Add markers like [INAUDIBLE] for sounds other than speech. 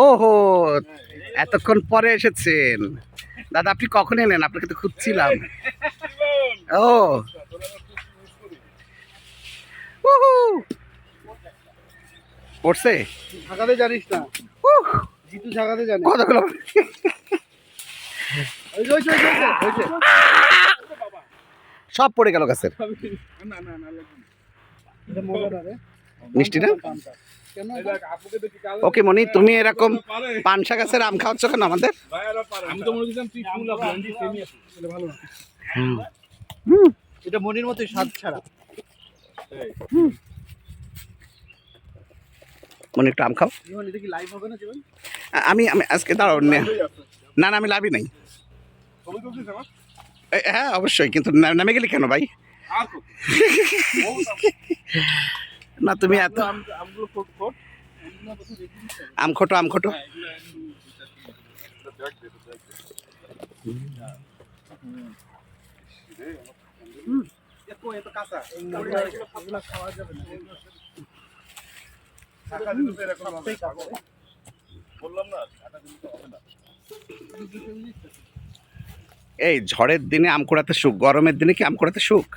ওহো এতক্ষণ পরে এসেছেন দাদা আপনি কখন এলেন আপনাকে তো খুঁজছিলাম ও। পড়ছে ঝাঁকাতে জানিস না জিতু ঝাঁকাতে জানে কতগুলো ওই যে, ওই যে, ওই যে, ওই যে, ওই যে। সব পড়ে গেল গাছের মজা না রে মিষ্টি না ওকে মনি তুমি এরকম পানসা গাছের আম খাওয়াচ্ছ কেন আমাদের? আমি তো মনে করছিলাম তুই ফুল আপনি সেমি এটা ভালো হুম, এটা মনির মতোই স্বাদ ছাড়া। মনি একটু আম খাও। জীবন এটা কি লাইভ হবে না জীবন? আ- আমি আমি আজকে দাঁড়াও না। না আমি লাভই নাই। হ্যাঁ অবশ্যই কিন্তু নামে গেলি কেন ভাই? [LAUGHS] না তুমি এত আম- খোটো আম খোটো এই ঝড়ের দিনে আম কুড়াতে সুখ গরমের দিনে কি আম কুড়াতে সুখ?